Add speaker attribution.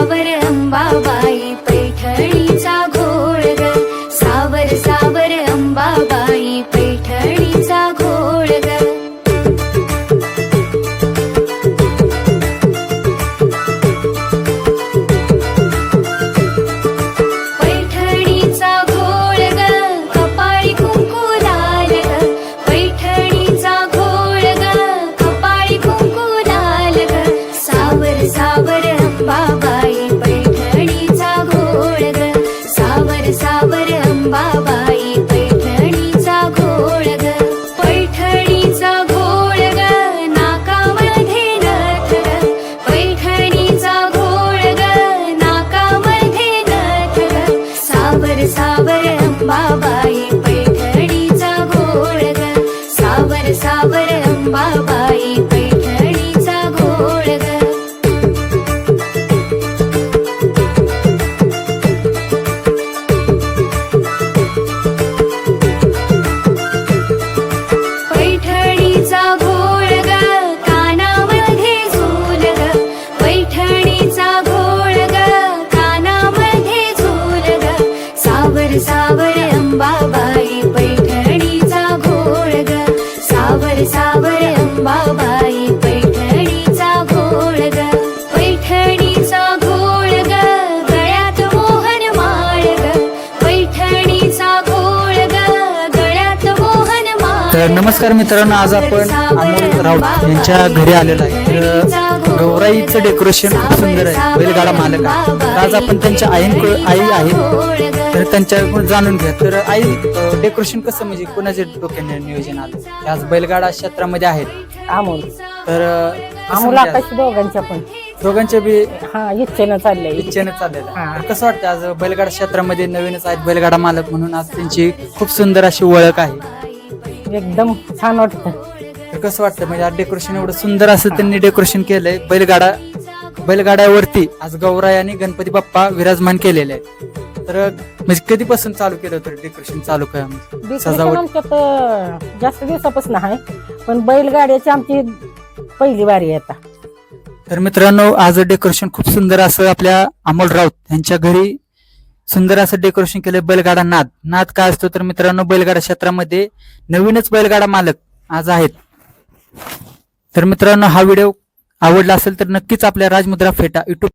Speaker 1: പാവരം bye bye तर नमस्कार मित्रांनो आज आपण अमोल राऊत यांच्या घरी आलेलो आहे. तर गौराईचं डेकोरेशन खूप सुंदर आहे बैलगाडा मालक आहे. तर आज आपण त्यांच्या आईंक आई आहे. तर त्यांच्याकडून जाणून घ्या तर आई डेकोरेशन कसं म्हणजे कोणाच्या डोक्याने नियोजन आलं? आज बैलगाडा क्षेत्रामध्ये आहेत.
Speaker 2: अमोल.
Speaker 1: तर
Speaker 2: अमोल
Speaker 1: म्हणजे
Speaker 2: आकाश दोघांच्या पण.
Speaker 1: दोघांच्या बी
Speaker 2: हा इच्छेनं चाललंय.
Speaker 1: इच्छेने चाललेलं आहे. तर कसं वाटतं आज बैलगाडा क्षेत्रामध्ये नवीनच आहेत बैलगाडा मालक म्हणून आज त्यांची खूप सुंदर अशी ओळख आहे.
Speaker 2: एकदम छान वाटतं.
Speaker 1: तर कसं वाटतं म्हणजे आज डेकोरेशन एवढं सुंदर असं त्यांनी डेकोरेशन केलंय. बैलगाडा बैलगाड्यावरती आज गौराई आणि गणपती बाप्पा विराजमान केलेले आहे तर म्हणजे कधीपासून चालू केलं होतं डेकोरेशन चालू काय
Speaker 2: डेकोरेशन
Speaker 1: सजावट?
Speaker 2: आमच्यात अं, जास्त दिवसापासून आहे पण बैलगाड्याची आमची पहिली वारी आहे आता.
Speaker 1: तर मित्रांनो आज डेकोरेशन खूप सुंदर असं आपल्या अमोल राऊत यांच्या घरी सुंदर असं डेकोरेशन केलं बैलगाडा नाद. नाद काय असतो तर मित्रांनो बैलगाडा क्षेत्रामध्ये नवीनच बैलगाडा मालक आज आहेत. तर मित्रांनो हा व्हिडिओ आवडला असेल तर नक्कीच आपल्या राजमुद्रा फेटा युट्यूब